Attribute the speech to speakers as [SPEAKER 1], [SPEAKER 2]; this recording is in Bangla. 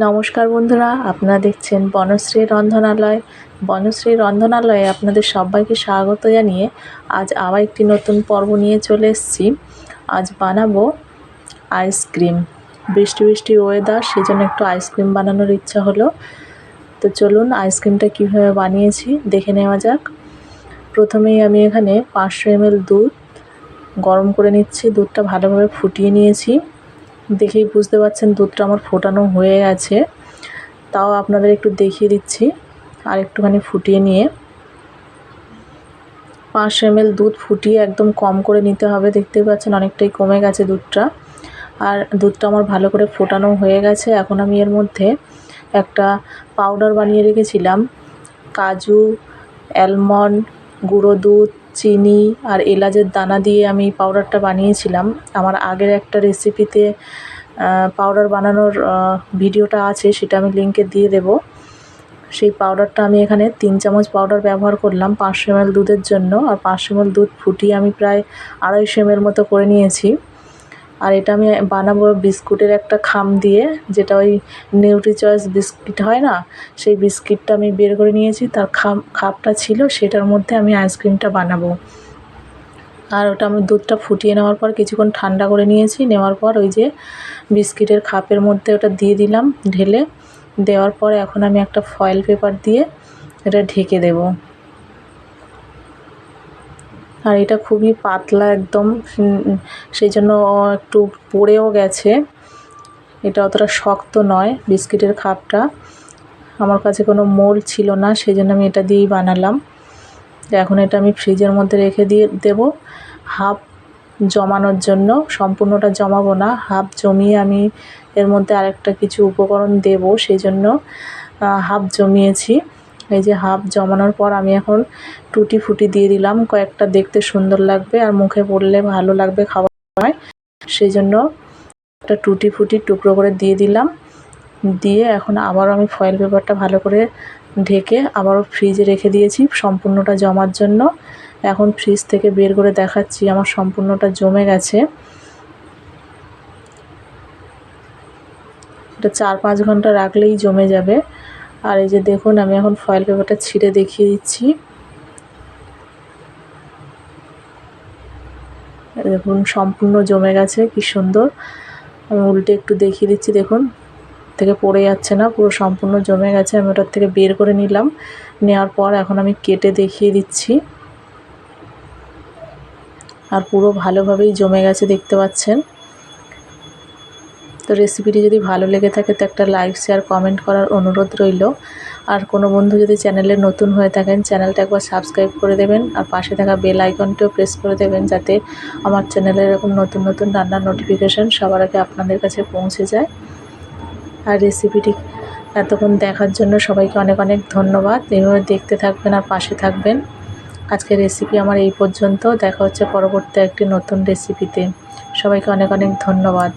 [SPEAKER 1] নমস্কার বন্ধুরা, আপনারা দেখছেন বনশ্রী রন্ধনালয়। বনশ্রী রন্ধনালয়ে আপনাদের সবাইকে স্বাগত জানিয়ে আজ আবার একটি নতুন পর্ব নিয়ে চলে এসেছি। আজ বানাবো আইসক্রিম বৃষ্টি বৃষ্টি ওয়েদার সেজন্য একটু আইসক্রিম বানানোর ইচ্ছা হলো। তো চলুন আইসক্রিমটা কীভাবে বানিয়েছি, দেখে নেওয়া যাক। প্রথমেই আমি এখানে পাঁচশো এমএল দুধ গরম করে নিচ্ছি, দুধটা ভালোভাবে ফুটিয়ে নিয়েছি। দেখেই বুঝতে পারছেন দুধটা আমার ফোটানো হয়ে গেছে। তাও আপনাদের একটু দেখিয়ে দিচ্ছি আর একটুখানি ফুটিয়ে নিয়ে। পাঁচশো এমএল দুধ ফুটিয়ে একদম কম করে নিতে হবে দেখতেই পাচ্ছেন অনেকটাই কমে গেছে দুধটা। আর দুধটা আমার ভালো করে ফোটানো হয়ে গেছে। এখন আমি এর মধ্যে একটা পাউডার বানিয়ে রেখেছিলাম। কাজু, অ্যালমন্ড, গুঁড়ো দুধ চিনি আর এলাচের দানা দিয়ে আমি পাউডারটা বানিয়েছিলাম। আমার আগের একটা রেসিপিতে পাউডার বানানোর ভিডিওটা আছে, সেটা আমি লিঙ্কে দিয়ে দেব। সেই পাউডারটা আমি এখানে তিন চামচ পাউডার ব্যবহার করলাম পাঁচশো এমএল দুধের জন্য, আর পাঁচশো এমএল দুধ ফুটিয়ে আমি প্রায় আড়াইশো এমএল মতো করে নিয়েছি। আর এটা আমি বানাবো বিস্কুটের একটা খাম দিয়ে, যেটা ওই নিউট্রি চয়েস বিস্কিট হয় না? সেই বিস্কিটটা আমি বের করে নিয়েছি, তার খাম, খাপটা ছিল, সেটার মধ্যে আমি আইসক্রিমটা বানাবো। আর ওটা আমি দুধটা ফুটিয়ে নেওয়ার পর কিছুক্ষণ ঠান্ডা করে নিয়েছি, নেওয়ার পর ওই যে বিস্কিটের খাপের মধ্যে ওটা দিয়ে দিলাম, ঢেলে। দেওয়ার পর এখন আমি একটা ফয়েল পেপার দিয়ে এটা ঢেকে দেবো। আর এটা খুবই পাতলা একদম সেই জন্য একটু পড়েও গেছে। এটা অতটা শক্ত নয় বিস্কিটের খাপটা। আমার কাছে কোনো মোল ছিল না, সেই জন্য আমি এটা দিয়েই বানালাম। এখন এটা আমি ফ্রিজের মধ্যে রেখে দিয়ে দেব। হাফ জমানোর জন্য, সম্পূর্ণটা জমাবো না, হাফ জমিয়ে আমি এর মধ্যে আরেকটা কিছু উপকরণ দেব, সেই জন্য হাফ জমিয়েছি। এই যে হাফ জমানোর পর আমি এখন টুটি ফুটি দিয়ে দিলাম। কয়েকটা দেখতে সুন্দর লাগবে আর মুখে পড়লে ভালো লাগবে খাওয়া হয় সেই জন্য একটা টুটি ফুটি টুকরো করে দিয়ে দিলাম। দিয়ে এখন আবারও আমি ফয়েল পেপারটা ভালো করে ঢেকে আবারও ফ্রিজে রেখে দিয়েছি সম্পূর্ণটা জমার জন্য। এখন ফ্রিজ থেকে বের করে দেখাচ্ছি, আমার সম্পূর্ণটা জমে গেছে। এটা চার পাঁচ ঘণ্টা রাখলেই জমে যাবে। আর এই যে দেখুন, আমি এখন ফয়েল পেপারটা ছিঁড়ে দেখিয়ে দিচ্ছি। দেখুন, সম্পূর্ণ জমে গেছে, কি সুন্দর। আমি উল্টে একটু দেখিয়ে দিচ্ছি, দেখুন। থেকে পড়ে যাচ্ছে না, পুরো সম্পূর্ণ জমে গেছে। আমি ওটার থেকে বের করে নিলাম। নেওয়ার পর এখন আমি কেটে দেখিয়ে দিচ্ছি। আর পুরো ভালোভাবেই জমে গেছে, দেখতে পাচ্ছেন। তো রেসিপিটি যদি ভালো লেগে থাকে তো একটা লাইক শেয়ার কমেন্ট করার অনুরোধ রইল। আর কোনো বন্ধু যদি চ্যানেলে নতুন হয়ে থাকেন চ্যানেলটা একবার সাবস্ক্রাইব করে দেবেন আর পাশে থাকা বেল আইকনটিও প্রেস করে দেবেন যাতে আমার চ্যানেলে এরকম নতুন নতুন রান্নার নোটিফিকেশান সবার আগে আপনাদের কাছে পৌঁছে যায়। আর রেসিপিটি এতক্ষণ দেখার জন্য সবাইকে অনেক অনেক ধন্যবাদ। এইভাবে দেখতে থাকবেন আর পাশে থাকবেন। আজকের রেসিপি আমার এই পর্যন্ত। দেখা হচ্ছে পরবর্তী একটি নতুন রেসিপিতে সবাইকে অনেক অনেক ধন্যবাদ।